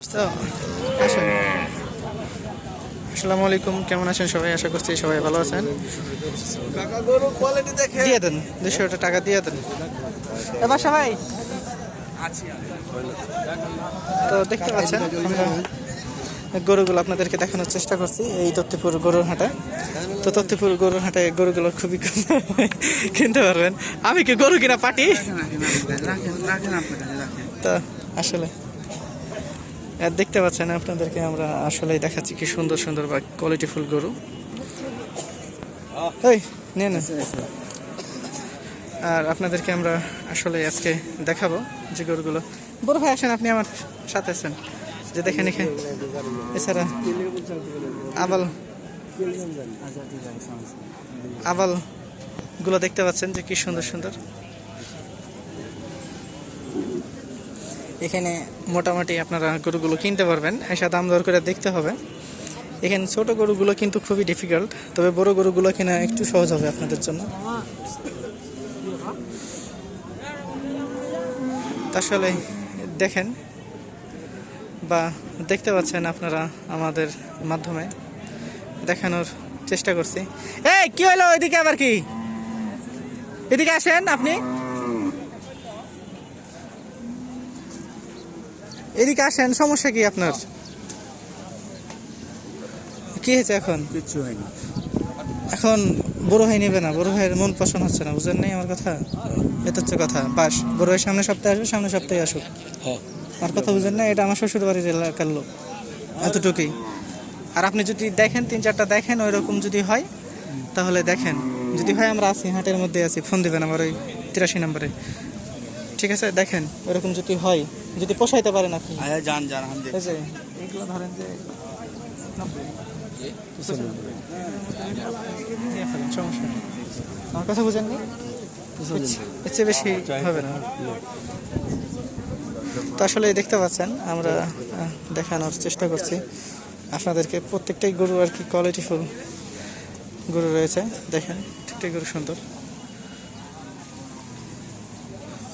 তো আসেন। আসসালামু আলাইকুম কেমন আছেন সবাই? আশা করছি সবাই ভালো আছেন। দিয়ে দেন দুশো টাকা দিয়ে দেন। এবার সবাই তো দেখতে পাচ্ছেন গরুগুলো আপনাদেরকে দেখানোর চেষ্টা করছি এই তত্ত্বপুর গরুর হাটে। তো তত্ত্বপুর গরুর হাটে গরুগুলো খুবই কম কিনতে পারবেন। আমি কি গরু কিনা পাটি তো আসলে। দেখতে পাচ্ছেন আপনাদেরকে আমরা আসলে দেখাচ্ছি কি সুন্দর সুন্দর বা কোয়ালিটিফুল গরু। এই নিয়ে নেন। আর আপনাদেরকে আমরা আসলে আজকে দেখাবো যে গরুগুলো। বড় ভাই আসেন আপনি আমার সাথে আছেন। যে দেখেন এখানে এছাড়া আবাল আবালগুলো দেখতে পাচ্ছেন যে কি সুন্দর সুন্দর। মোটামুটি আপনারা গরুগুলো কিনতে পারবেন। এসে দাম দর করে দেখতে হবে। এখানে ছোট গরুগুলো কিন্তু খুবই ডিফিকাল্ট তবে বড় গরুগুলো কিনা একটু সহজ হবে আপনাদের জন্য। আসলে দেখেন বা দেখতে পাচ্ছেন আপনারা আমাদের মাধ্যমে। দেখানোর চেষ্টা করছি। এই, কি হলো? ওইদিকে আবার কি? এদিকে আসেন আপনি। এদিকে আসেন সমস্যা কি আপনার? কি হয়েছে এখন? কিচ্ছু হয়নি। এখন বড় ভাই নেবে না বড় ভাইয়ের মন পছন্দ হচ্ছে না বুঝেন নাই আমার কথা? এটা হচ্ছে কথা বাস বড় ভাই সামনে সপ্তাহে আসবে সামনে সপ্তাহে আসুক। হ্যাঁ। আমার কথা বুঝেন না এটা আমার শ্বশুর বাড়ির এলাকার লোক এতটুকুই। আর আপনি যদি দেখেন তিন চারটা দেখেন ওই রকম যদি হয় তাহলে দেখেন। যদি হয় আমরা আছি হাটের মধ্যে আছি ফোন দিবেন আমার ওই তিরাশি নম্বরে। ঠিক আছে দেখেন ওরকম যদি হয় যদি পোষাইতে পারেন আপনি। আয়া যান যান এইগুলো ধরেন যে সমস্যা। আমার কথা বুঝেননি? এর চেয়ে বেশি হবে না। তো আসলে দেখতে পাচ্ছেন আমরা দেখানোর চেষ্টা করছি। আপনাদেরকে প্রত্যেকটাই গরু আর কি কোয়ালিটিফুল গরু রয়েছে। দেখেন প্রত্যেকটাই গরু সুন্দর।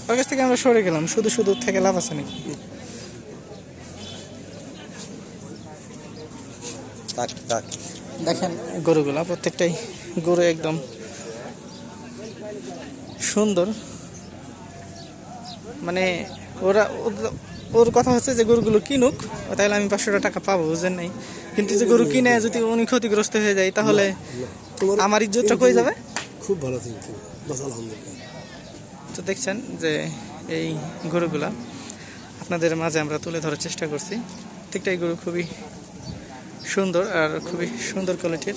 ওর কাছ থেকে আমরা সরে গেলাম শুধু শুধু থেকে লাভ আছে নাকি? দেখেন গরুগুলা প্রত্যেকটাই গরু একদম সুন্দর। মানে ওরা ওর- কথা হচ্ছে যে গরুগুলো কিনুক তাহলে আমি পাঁচশো টাকা পাবো বুঝেন নাই? কিন্তু যে গরু কিনে যদি উনি ক্ষতিগ্রস্ত হয়ে যায় তাহলে আমার ইজ্জতটা কই যাবে? খুব ভালো বাস আলহামদুলিল্লাহ। তো দেখছেন যে এই গরুগুলা আপনাদের মাঝে আমরা তুলে ধরার চেষ্টা করছি। প্রত্যেকটাই গরু খুবই সুন্দর আর খুবই সুন্দর কোয়ালিটির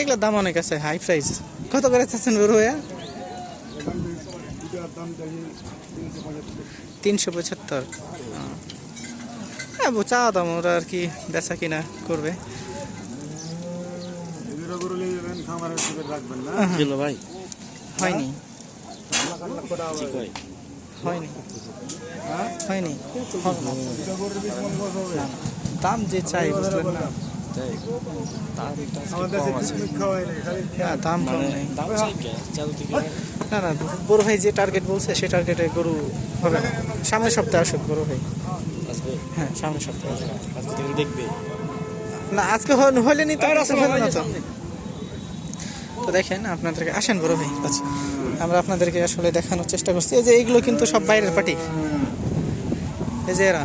এগুলোর দাম অনেক আছে হাই প্রাইস কত করে চাচ্ছেন গরু হয়ে তিনশো পঁচাত্তর। হ্যাঁ চা দাম ওরা আর কি বেচা কিনা করবে। গরু নিয়ে যাবেন খামারের সুযোগ রাখবেন না? ছিল ভাই। হয়নি। হয়নি। না। দাম যে চাই বুঝলেন না? হ্যাঁ দাম কে? না না বড় ভাই যে টার্গেট বলছে সে টার্গেটে গরু হবে না। সামনের সপ্তাহে আসুক বড় ভাই। আসবে? হ্যাঁ সামনের সপ্তাহে দেখবে। না আজকে হল- হলে নি না তো। তো দেখেন আপনাদেরকে, আসেন বড় ভাই। আচ্ছা আমরা আপনাদেরকে আসলে দেখানোর চেষ্টা করছি। এই যে এইগুলো কিন্তু সব বাইরের পার্টি এই যে এরা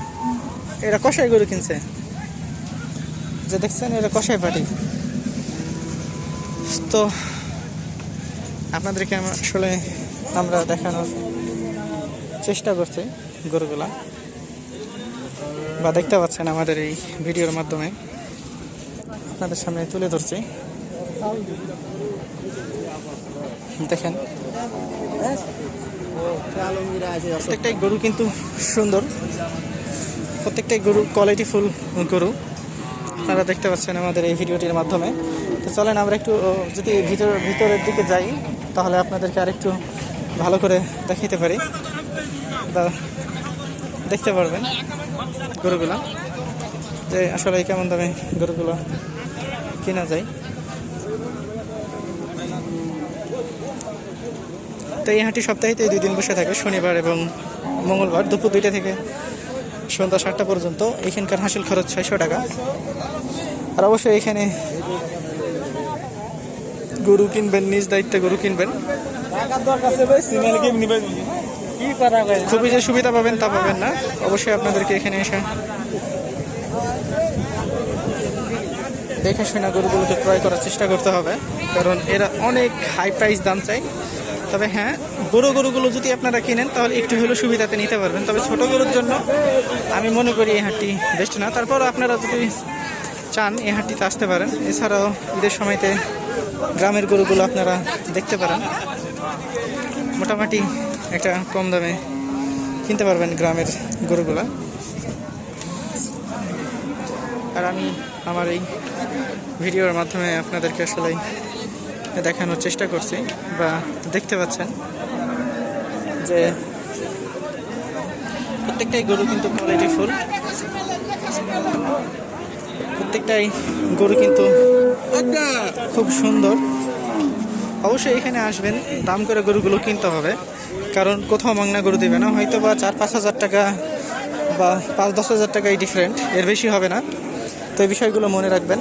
এরা কষাই গরু কিনছে। যে দেখছেন, এরা কষাই পার্টি তো আপনাদেরকে আমরা আসলে, আমরা দেখানোর চেষ্টা করছি গরুগুলা। বা দেখতে পাচ্ছেন আমাদের এই ভিডিওর মাধ্যমে। আপনাদের সামনে তুলে ধরছি। দেখেন। প্রত্যেকটাই গরু কিন্তু সুন্দর। প্রত্যেকটাই গরু কোয়ালিটিফুল গরু। আপনারা দেখতে পাচ্ছেন আমাদের এই ভিডিওটির মাধ্যমে। তো চলেন আমরা একটু যদি ভিতর, ভিতরের দিকে যাই, তাহলে আপনাদেরকে আরেকটু ভালো করে দেখাইতে পারি। দেখতে পারবেন গরুগুলা। যে আসলে কেমন দামে গরুগুলো কেনা যায়। তো এই হাঁটি সপ্তাহেতে দুই দিন বসে থাকে, শনিবার এবং মঙ্গলবার, দুপুর দুইটা থেকে সন্ধ্যা সাতটা পর্যন্ত। এখানকার হাসিল খরচ ছয়শো টাকা। আর অবশ্যই এখানে গরু কিনবেন, নিজ দায়িত্বে গরু কিনবেন। খুবই যে সুবিধা পাবেন তা পাবেন না। অবশ্যই আপনাদেরকে এখানে এসে দেখে শুনে গরুগুলোকে ক্রয় করার চেষ্টা করতে হবে, কারণ এরা অনেক হাই প্রাইস দাম চাই তবে হ্যাঁ বড় গরুগুলো যদি আপনারা কিনেন, তাহলে একটু হলেও সুবিধাতে নিতে পারবেন। তবে ছোট গরুর জন্য আমি মনে করি এই হাটটি বেস্ট না। তারপর আপনারা যদি চান, এই হাটটিতে আসতে পারেন। এছাড়াও ঈদের সময়তে গ্রামের গরুগুলো আপনারা দেখতে পারেন। মোটামুটি একটা কম দামে কিনতে পারবেন গ্রামের গরুগুলা। আর আমি আমার এই ভিডিওর মাধ্যমে আপনাদেরকে আসলে দেখানোর চেষ্টা করছি বা দেখতে পাচ্ছেন যে প্রত্যেকটাই গরু কিন্তু কোয়ালিটি ফুল প্রত্যেকটাই গরু কিন্তু খুব সুন্দর। অবশ্যই এখানে আসবেন, দাম করে গরুগুলো কিনতে হবে। কারণ কোথাও মাংনা গরু দেবে না হয়তো বা চার পাঁচ হাজার টাকা বা পাঁচ দশ হাজার টাকাই ডিফারেন্ট এর বেশি হবে না। তো এই বিষয়গুলো মনে রাখবেন।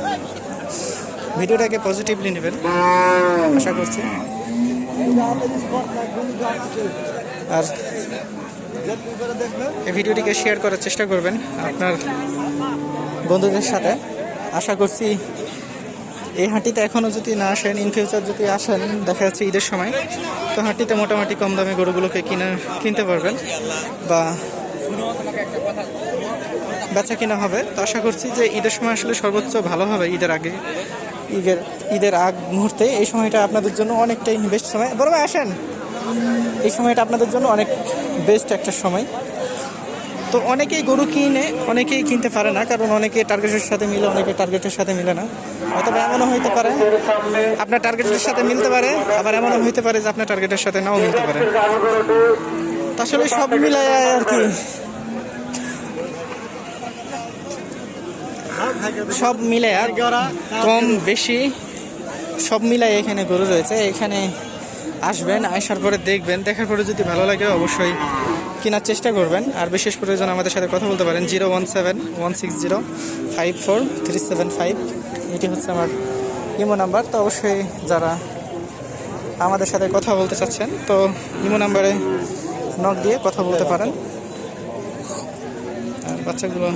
ভিডিওটাকে পজিটিভলি নেবেন। আশা করছি। আর এই ভিডিওটিকে শেয়ার করার চেষ্টা করবেন আপনার বন্ধুদের সাথে। আশা করছি এই হাঁটিতে এখনও যদি না আসেন ইন ফিউচার যদি আসেন, দেখা যাচ্ছে ঈদের সময়, তো হাঁটিতে মোটামুটি কম দামে গরুগুলোকে কিনা, কিনতে পারবেন বা বেচা কিনা হবে। তো আশা করছি যে ঈদের সময় আসলে সর্বোচ্চ ভালো হবে ঈদের আগে। ঈদের ঈদের আগ মুহূর্তে এই সময়টা আপনাদের জন্য অনেকটাই বেস্ট সময়। বড় ভাই, আসেন। এই সময়টা আপনাদের জন্য অনেক বেস্ট একটা সময়। তো অনেকেই গরু কিনে, অনেকেই কিনতে পারে না, কারণ অনেকে টার্গেটের সাথে মিলে, অনেকে টার্গেটের সাথে মিলে না। অথবা এমনও হইতে পারে, আপনার টার্গেটের সাথে মিলতে পারে, আবার এমনও হইতে পারে যে আপনার টার্গেটের সাথে নাও মিলতে পারে। আসলে সব মিলায় আর কি। সব মিলে কম বেশি সব মিলাই এখানে গরু রয়েছে। এখানে আসবেন, আসার পরে দেখবেন। দেখার পরে যদি ভালো লাগে অবশ্যই কেনার চেষ্টা করবেন। আর বিশেষ প্রয়োজন আমাদের সাথে কথা বলতে পারেন zero one seven one six zero five four three seven five. এটি হচ্ছে আমার ইমো নাম্বার। তো অবশ্যই যারা আমাদের সাথে কথা বলতে চাচ্ছেন, তো ইমো নাম্বারে নক দিয়ে কথা বলতে পারেন। আর বাচ্চাগুলো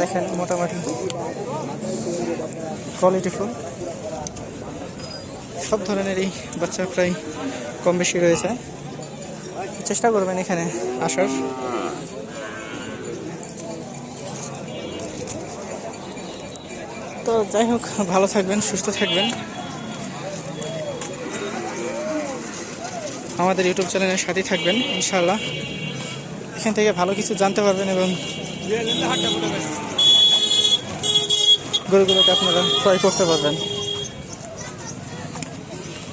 দেখেন মোটামুটি কোয়ালিটি ফুল। সব ধরনেরই বাচ্চা প্রায় কম বেশি রয়েছে। চেষ্টা করবেন এখানে আসার। তো যাই হোক, ভালো থাকবেন, সুস্থ থাকবেন। আমাদের ইউটিউব চ্যানেলের সাথেই থাকবেন, ইনশাআল্লাহ। এখান থেকে ভালো কিছু জানতে পারবেন এবং গরুগুলোকে আপনারা ক্রয় করতে পারবেন।